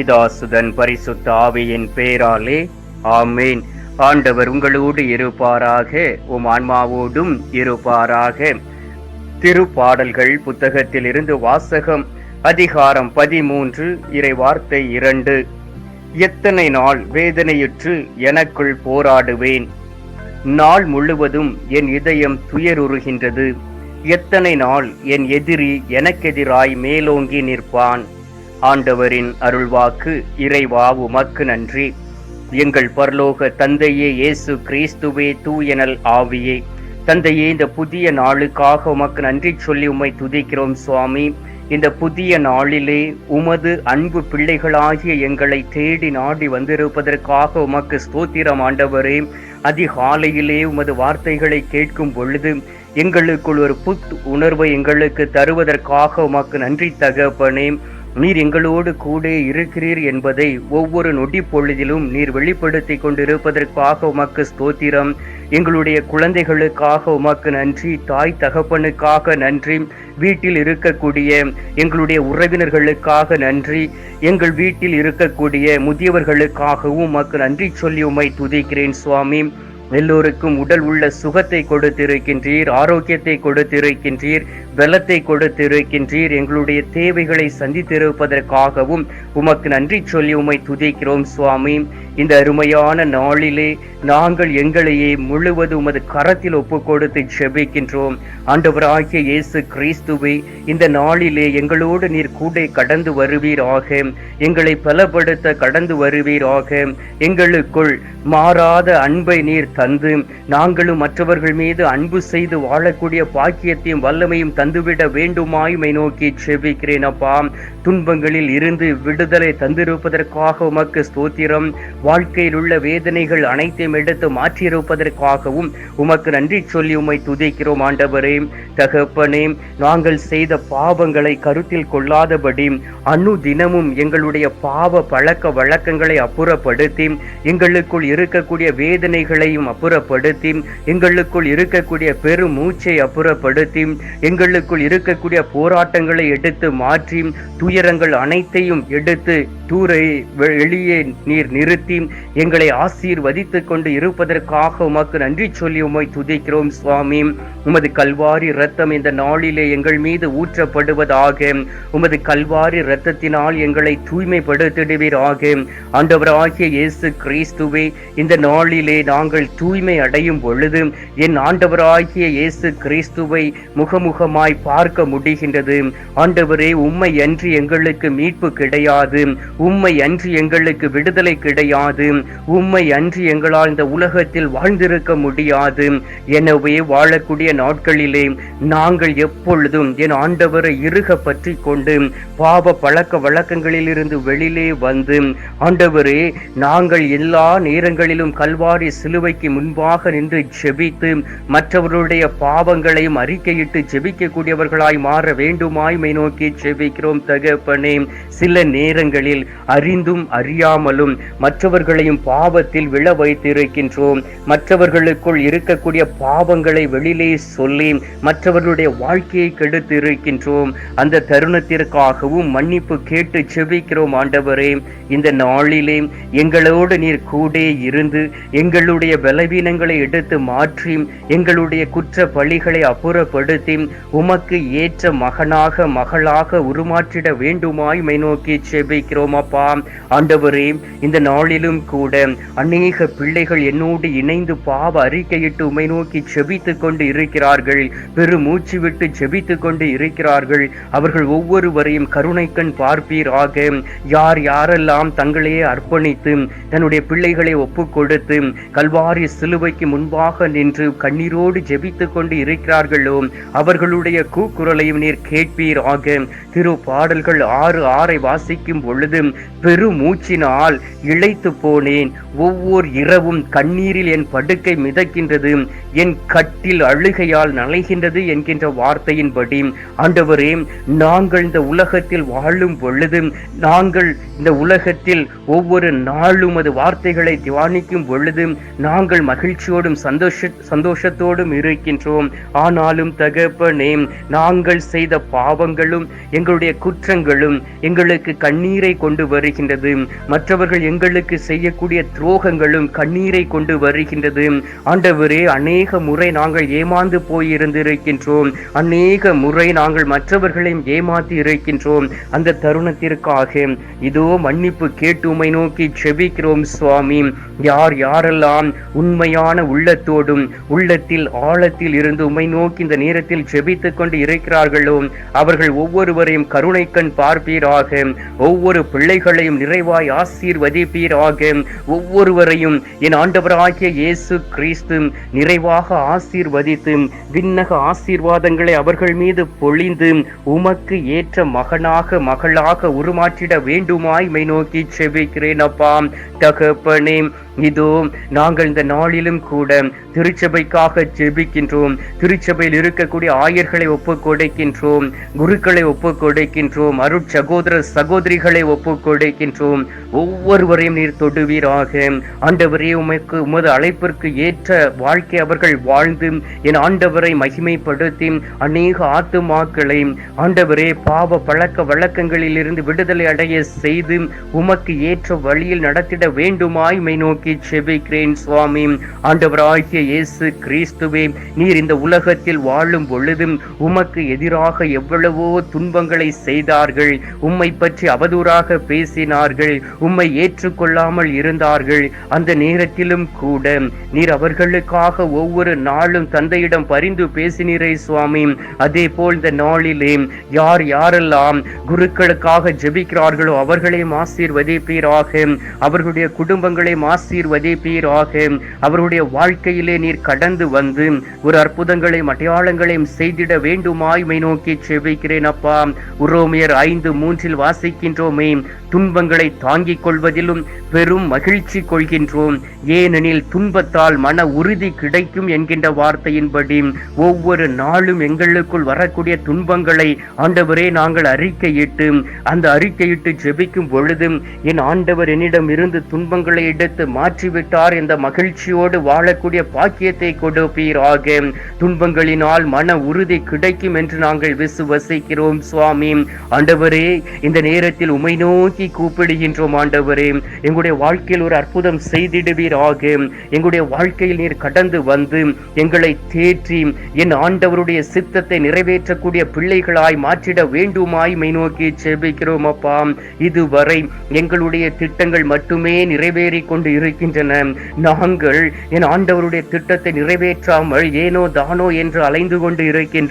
பிதாசுதன் பரிசுத்த ஆவியின் பேராலே ஆமேன். ஆண்டவர் உங்களோடு இருப்பாராக உம் ஆன்மாவோடும் இருப்பாராக. திருப்பாடல்கள் புத்தகத்திலிருந்து வாசகம் அதிகாரம் பதிமூன்று இறை வார்த்தை இரண்டு. எத்தனை நாள் வேதனையுற்று எனக்குள் போராடுவேன். நாள் முழுவதும் என் இதயம் துயருறுகின்றது. எத்தனை நாள் என் எதிரி எனக்கெதிராய் மேலோங்கி நிற்பான். ஆண்டவரின் அருள்வாக்கு இறைவா உமக்கு நன்றி. எங்கள் பரலோக தந்தையே இயேசு கிறிஸ்துவே தூயனல் ஆவியே. தந்தையே இந்த புதிய நாளுக்காக உமக்கு நன்றி சொல்லி உம்மை துதிக்கிறோம் சுவாமி. இந்த புதிய நாளிலே உமது அன்பு பிள்ளைகளாகிய எங்களை தேடி நாடி வந்திருப்பதற்காக உமக்கு ஸ்தோத்திரம் ஆண்டவரே. அதிகாலையிலே உமது வார்த்தைகளை கேட்கும் பொழுது எங்களுக்குள் ஒரு புத் உணர்வை எங்களுக்கு தருவதற்காக உமக்கு நன்றி தகப்பனே. நீர் எங்களோடு கூட இருக்கிறீர் என்பதை ஒவ்வொரு நொடி பொழுதிலும் நீர் வெளிப்படுத்தி கொண்டிருப்பதற்காக உமக்கு ஸ்தோத்திரம். எங்களுடைய குழந்தைகளுக்காக உமக்கு நன்றி. தாய் தகப்பனுக்காக நன்றி. வீட்டில் இருக்கக்கூடிய எங்களுடைய உறவினர்களுக்காக நன்றி. எங்கள் வீட்டில் இருக்கக்கூடிய முதியவர்களுக்காகவும் உமக்கு நன்றி சொல்லி உமை துதிக்கிறேன் சுவாமி. எல்லோருக்கும் உடல் உள்ள சுகத்தை கொடுத்திருக்கின்றீர் ஆரோக்கியத்தை கொடுத்திருக்கின்றீர். வெள்ளத்தை கொடுத்திருக்கின்றீர். எங்களுடைய தேவைகளை சந்தித்திருப்பதற்காகவும் உமக்கு நன்றி சொல்லி உமை துதிக்கிறோம் சுவாமி. இந்த அருமையான நாளிலே நாங்கள் எங்களையே முழுவதும் உமது கரத்தில் ஒப்பு கொடுத்து செபிக்கின்றோம் ஆண்டவராகிய இயேசு கிறிஸ்துவை இந்த நாளிலே எங்களோடு நீர் கூட கடந்து வருவீராக. எங்களை பலப்படுத்த கடந்து வருவீராக. எங்களுக்குள் மாறாத அன்பை நீர் தந்து நாங்களும் மற்றவர்கள் மீது அன்பு செய்து வாழக்கூடிய பாக்கியத்தையும் வல்லமையும் தந்து தந்துவிட வேண்டுமாய்மை நோக்கி செபிக்கிறேன் அப்பா. துன்பங்களில் இருந்து விடுதலை தந்திருப்பதற்காக உமக்கு ஸ்தோத்திரம். வாழ்க்கையில் உள்ள வேதனைகள் அனைத்தையும் எடுத்து மாற்றியிருப்பதற்காகவும் உமக்கு நன்றி சொல்லி உமை துதிக்கிறோம் ஆண்டவரே. தகப்பனே நாங்கள் செய்த பாவங்களை கருத்தில் கொள்ளாதபடி அணு தினமும் எங்களுடைய பாவ பழக்க வழக்கங்களை அப்புறப்படுத்தி எங்களுக்குள் இருக்கக்கூடிய வேதனைகளையும் அப்புறப்படுத்தி எங்களுக்குள் இருக்கக்கூடிய பெருமூச்சை அப்புறப்படுத்தி எங்கள் தங்களுக்குள் இருக்கக்கூடிய போராட்டங்களை எடுத்து மாற்றி துயரங்கள் அனைத்தையும் எடுத்து தூரை வெளியே நீர் நிறுத்தி எங்களை ஆசீர்வதித்து கொண்டு இருப்பதற்காக உமக்கு நன்றி சொல்லி உமை துதிக்கிறோம் சுவாமி. உமது கல்வாரி ரத்தம் இந்த நாளிலே எங்கள் மீது ஊற்றப்படுவதாக உமது கல்வாரி இரத்தத்தினால் எங்களை தூய்மைப்படுத்திடுவீராக. ஆண்டவராகிய இயேசு கிறிஸ்துவே இந்த நாளிலே நாங்கள் தூய்மை அடையும் பொழுது என் ஆண்டவராகிய இயேசு கிறிஸ்துவை முகமுகமாக முகமுகமாய் பார்க்க முடிகின்றது. ஆண்டவரே உம்மை அன்றி எங்களுக்கு மீட்பு கிடையாது. உம்மை அன்றி எங்களுக்கு விடுதலை கிடையாது. உம்மை அன்றி எங்களால் இந்த உலகத்தில் வாழ்ந்திருக்க முடியாது. எனவே வாழக்கூடிய நாட்களிலே நாங்கள் எப்பொழுதும் என் ஆண்டவரை இறுக பற்றி கொண்டு பாவ பழக்க வழக்கங்களிலிருந்து வெளியிலே வந்து ஆண்டவரே நாங்கள் எல்லா நேரங்களிலும் கல்வாரி சிலுவைக்கு முன்பாக நின்று ஜெபித்து மற்றவர்களுடைய பாவங்களையும் அறிக்கையிட்டு ஜெபிக்கக்கூடியவர்களாய் மாற வேண்டுமாய்மை நோக்கி ஜெபிக்கிறோம் தகப்பனே. சில நேரங்களில் அறிந்தும் அறியாமலும் மற்றவர்களையும் பாவத்தில் விழ வைத்திருக்கின்றோம். மற்றவர்களுக்குள் இருக்கக்கூடிய பாவங்களை வெளியிலே சொல்லி மற்றவர்களுடைய வாழ்க்கையை கெடுத்து இருக்கின்றோம் அந்த தருணத்திற்காகவும் மன்னிப்பு கேட்டு செபிக்கிறோம் ஆண்டவரே. இந்த நாளிலே எங்களோடு நீர் கூட இருந்து எங்களுடைய பலவீனங்களை எடுத்து மாற்றி எங்களுடைய குற்ற பழிகளை அப்புறப்படுத்தி உமக்கு ஏற்ற மகனாக மகளாக உருமாற்றிட வேண்டுமாய் மை நோக்கி செபிக்கிறோம் அப்பா. ஆண்டவரே இந்த நாளிலும் கூட அநேக பிள்ளைகள் என்னோடு இணைந்து பாவ அறிக்கையிட்டு உமை நோக்கி செபித்து கொண்டு இருக்கிறார்கள். பெரு மூச்சு விட்டு செபித்து கொண்டு இருக்கிறார்கள். அவர்கள் ஒவ்வொருவரையும் கருணைக்கண் பார்ப்பீராக. யார் யாரெல்லாம் தங்களையே அர்ப்பணித்து தன்னுடைய பிள்ளைகளை ஒப்பு கொடுத்து கல்வாரி சிலுவைக்கு முன்பாக நின்று கண்ணீரோடு ஜெபித்து கொண்டு இருக்கிறார்களோ அவர்களுடைய கூக்குரலையும் நீர் கேட்பீராக. திரு பாடல்கள் ஆறு ஆறை வாசிக்கும் பொழுது பெருமூச்சினால் இழைத்து போனேன். ஒவ்வொரு இரவும் கண்ணீரில் என் படுக்கை மிதக்கின்றது. என் கட்டில் அழுகையால் நனைகின்றது என்கின்ற வார்த்தையின்படி. ஆண்டவரே நாங்கள் இந்த உலகத்தில் வாழும் பொழுது நாங்கள் இந்த உலகத்தில் ஒவ்வொரு நாளும் அது வார்த்தைகளை தியானிக்கும் பொழுது நாங்கள் மகிழ்ச்சியோடும் சந்தோஷ சந்தோஷத்தோடும் இருக்கின்றோம். ஆனாலும் தகப்பனே நாங்கள் செய்த பாவங்களும் எங்களுடைய குற்றங்களும் எங்களுக்கு கண்ணீரை கொண்டு வருகின்றது. மற்றவர்கள் எங்களுக்கு செய்யக்கூடிய துரோகங்களும் கண்ணீரை கொண்டு வருகின்றது. ஆண்டவரே அநேக முறை நாங்கள் ஏமாந்து போயிருந்திருக்கின்றோம். அநேக முறை நாங்கள் மற்றவர்களையும் ஏமாத்தி இருக்கின்றோம். அந்த தருணத்திற்காக இதோ மன்னிப்பு கேட்டு உம்மை நோக்கி செபிக்கிறோம் சுவாமி. யார் யாரெல்லாம் உண்மையான உள்ளத்தோடும் உள்ளத்தில் ஆழத்தில் இருந்து உமை நோக்கி இந்த நேரத்தில் செபித்து செபித்துக் கொண்டு இருக்கிறார்களோ அவர்கள் ஒவ்வொருவரையும் கருணை கண் பார்ப்பீராக. ஒவ்வொரு பிள்ளைகளையும் நிறைவாய் ஆசீர்வதிப்பீராக. ஒவ்வொருவரையும் என் ஆண்டவராகிய இயேசு கிறிஸ்து நிறைவாக ஆசீர்வதித்து விண்ணக ஆசீர்வாதங்களை அவர்கள் மீது பொழிந்து உமக்கு ஏற்ற மகனாக மகளாக உருமாற்றிட வேண்டுமாய் மை நோக்கி செவிக்கிறேன் அப்பா. தகப்பனே இதோ நாங்கள் இந்த நாளிலும் கூட திருச்சபைக்காக ஜெபிக்கின்றோம் திருச்சபையில் இருக்கக்கூடிய ஆயர்கள் ஒப்புக் கொடுக்கின்றோம் குருக்களை ஒப்புக் கொடுக்கின்றோம் அருட் சகோதர சகோதரிகளை ஒப்புக் கொடுக்கின்றோம் ஒவ்வொருவரையும் நீர் தொடுவீராக. ஆண்டவரே உமைக்கு உமது அழைப்பிற்கு ஏற்ற வாழ்க்கை அவர்கள் வாழ்ந்து என் ஆண்டவரை மகிமைப்படுத்தி அநேக ஆத்துமாக்களை ஆண்டவரே பாவ பழக்க வழக்கங்களில் இருந்து விடுதலை அடைய செய்து உமக்கு ஏற்ற வழியில் நடத்திட வேண்டுமாய் மை நோக்கி செபிக்கிறேன் சுவாமி. ஆண்டவராகிய இயேசு கிறிஸ்துவே நீர் இந்த உலகத்தில் வாழும் பொழுதும் உமக்கு எதிராக எவ்வளவோ துன்பங்களை செய்தார்கள் உம்மை பற்றி அவதூறாக பேசினார்கள் உம்மை ஏற்றுக்கொள்ளாமல் இருந்தார்கள். அந்த நேரத்திலும் கூட நீர் அவர்களுக்காக ஒவ்வொரு நாளும் தந்தையிடம் பரிந்து பேசினீரே சுவாமி. அதே போல் இந்த நாளிலே யார் யாரெல்லாம் குருக்களுக்காக ஜெபிக்கிறார்களோ அவர்களையும் ஆசீர்வதிப்பீராக அவர்களுடைய குடும்பங்களையும் ஆசீர்வதிப்பீராக அவருடைய வாழ்க்கையிலே நீர் கடந்து வந்து ஒரு அற்புதங்களையும் அடையாளங்களையும் செய்திட வேண்டுமாய் வேண்டுமாய்மை நோக்கி செவிக்கிறேன் அப்பா. உரோமியர் ஐந்து மூன்றில் வாசிக்கின்றோமே. துன்பங்களை தாங்கிக் கொள்வதிலும் பெரும் மகிழ்ச்சி கொள்கின்றோம். ஏனெனில் துன்பத்தால் மன உறுதி கிடைக்கும் என்கின்ற வார்த்தையின்படி ஒவ்வொரு நாளும் எங்களுக்குள் வரக்கூடிய துன்பங்களை ஆண்டவரே நாங்கள் அறிக்கையிட்டு அந்த அறிக்கையிட்டு ஜெபிக்கும் பொழுதும் என் ஆண்டவர் என்னிடம் இருந்து துன்பங்களை எடுத்து மாற்றிவிட்டார் என்ற மகிழ்ச்சியோடு வாழக்கூடிய பாக்கியத்தை கொடுப்பீராக. துன்பங்களினால் மன உறுதி கிடைக்கும் என்று நாங்கள் விசுவசிக்கிறோம் சுவாமி. ஆண்டவரே இந்த நேரத்தில் உமை நோக்கி கூப்பிடுகின்றோம் ஆண்டவரே. எங்களுடைய வாழ்க்கையில் ஒரு அற்புதம் செய்திடுவீராக. எங்களுடைய வாழ்க்கையில் நீர் கடந்து வந்து எங்களை தேற்றி என் ஆண்டவருடைய சித்தத்தை நிறைவேற்றக்கூடிய பிள்ளைகளாய் மாற்றிட வேண்டுமாய் மை நோக்கி செபிக்கிறோம் அப்பா. இதுவரை எங்களுடைய திட்டங்கள் மட்டுமே நிறைவேறி கொண்டு இருக்கின்றன. நாங்கள் என் ஆண்டவருடைய திட்டத்தை நிறைவேற்றாமல் ஏனோ தானோ என்று அலைந்து கொண்டு இருக்கின்றோம்.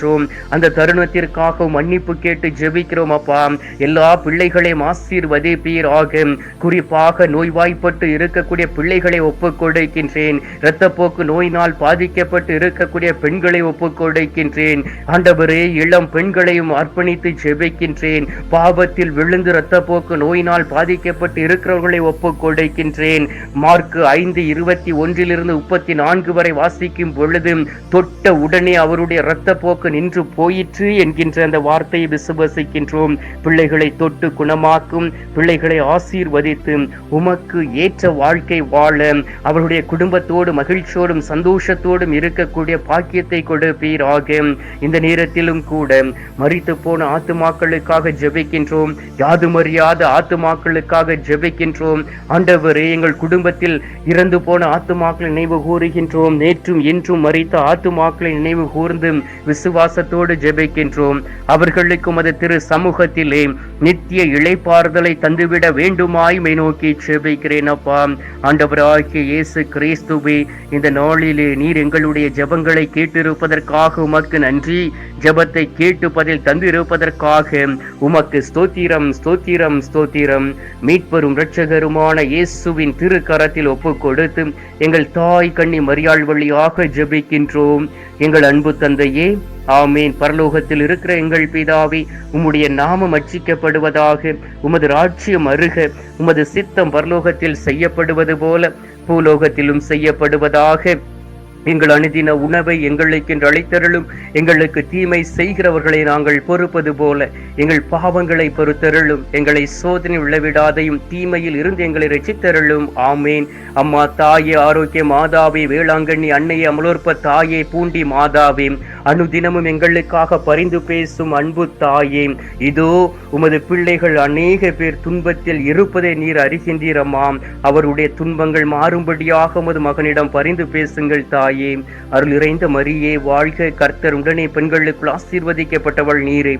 அந்த தருணத்திற்காக மன்னிப்பு கேட்டு ஜெபிக்கிறோம் அப்பா. எல்லா பிள்ளைகளையும் ஆசீர்வதிப்பீராக. குறிப்பாக நோய்வாய்ப்பட்டு இருக்கக்கூடிய பிள்ளைகளை ஒப்புக் கொடுக்கின்றேன் இரத்தப்போக்கு நோயினால் பாதிக்கப்பட்டு இருக்கக்கூடிய பெண்களை ஒப்புக் கொடுக்கின்றேன் ஆண்டவரே இளம் பெண்களையும் அர்ப்பணித்து ஜெபிக்கின்றேன். பாவத்தில் விழுந்து இரத்தப்போக்கு நோயினால் பாதிக்கப்பட்டு இருக்கிறவர்களை ஒப்புக் கொடுக்கின்றேன் மார்க்கு ஐந்து இருபத்தி ஒன்றிலிருந்து முப்பத்தி நான்கு வரை வாசிக்கும் பொழுது தொட்ட உடனே அவருடைய இரத்தப்போக்கு நின்று போயிற்று என்கின்ற அந்த வார்த்தையை விசுவசிக்கின்றோம். பிள்ளைகளை தொட்டு குணமாக்கும் பிள்ளைகளை ஆசீர்வதித்து உமக்கு ஏற்ற வாழ்க்கை வாழ அவருடைய குடும்பத்தோடு மகிழ்ச்சியோடும் சந்தோஷத்தோடும் இருக்கக்கூடிய பாக்கியத்தை கொடுப்பீராக. இந்த நேரத்திலும் கூட மறித்து போன ஆத்துமாக்களுக்காக ஜெபிக்கின்றோம். யாதுமறியாத ஆத்துமாக்களுக்காக ஜெபிக்கின்றோம். ஆண்டவரே எங்கள் குடும்பத்தில் இறந்து போன ஆத்துமாக்களை நினைவு கூறுகின்றோம். நேற்றும் இன்றும் மறித்த ஆத்துமாக்களை நினைவு கூர்ந்து விசுவ விசுவாசத்தோடு ஜெபிக்கின்றோம். அவர்களுக்கும் அது திரு சமூகத்திலே நித்திய இழைப்பாறுதலை தந்துவிட வேண்டுமாய் மை நோக்கி ஜெபிக்கிறேன் அப்பா. ஆண்டவராகிய இயேசு கிறிஸ்துவே இந்த நாளிலே நீர் எங்களுடைய ஜெபங்களை கேட்டிருப்பதற்காக உமக்கு நன்றி. ஜெபத்தை கேட்டு பதில் தந்திருப்பதற்காக உமக்கு ஸ்தோத்திரம் ஸ்தோத்திரம் ஸ்தோத்திரம். மீட்பெரும் இரட்சகருமான இயேசுவின் திருக்கரத்தில் ஒப்புக் கொடுத்து எங்கள் தாய் கண்ணி மரியாள் வழியாக ஜெபிக்கின்றோம். எங்கள் அன்பு தந்தையே ஆமேன். பரலோகத்தில் இருக்கிற எங்கள் பிதாவே உம்முடைய நாமம் அச்சிக்கப்பட்ட செய்யப்படுவதாக உமது ராஜ்யம் அருக உமது சித்தம் பரலோகத்தில் செய்யப்படுவது போல பூலோகத்திலும் செய்யப்படுவதாக. எங்கள் அனுதின உணவை எங்களுக்கு அழைத்தருளும் எங்களுக்கு தீமை செய்கிறவர்களை நாங்கள் பொறுப்பது போல எங்கள் பாவங்களை பொறுத்தருளும் எங்களை சோதனை உள்ளவிடாதையும் தீமையில் இருந்து எங்களை ரசித்தருளும் ஆமேன். அம்மா தாயே ஆரோக்கிய மாதாவே வேளாங்கண்ணி அன்னையே அமலோற்ப தாயே பூண்டி மாதாவே அணுதினமும் எங்களுக்காக பரிந்து பேசும் அன்பு தாயே. இதோ உமது பிள்ளைகள் அநேக பேர் துன்பத்தில் இருப்பதை நீர் அறிகின்றீரம்மாம் அவருடைய துன்பங்கள் மாறும்படியாக உமது மகனிடம் பரிந்து பேசுங்கள் தாய். அருள் இறைந்த மரியே வாழ்க கர்த்தர். உடனே பெண்களுக்குள் ஆசீர்வதிக்கப்பட்டவள் நீரே.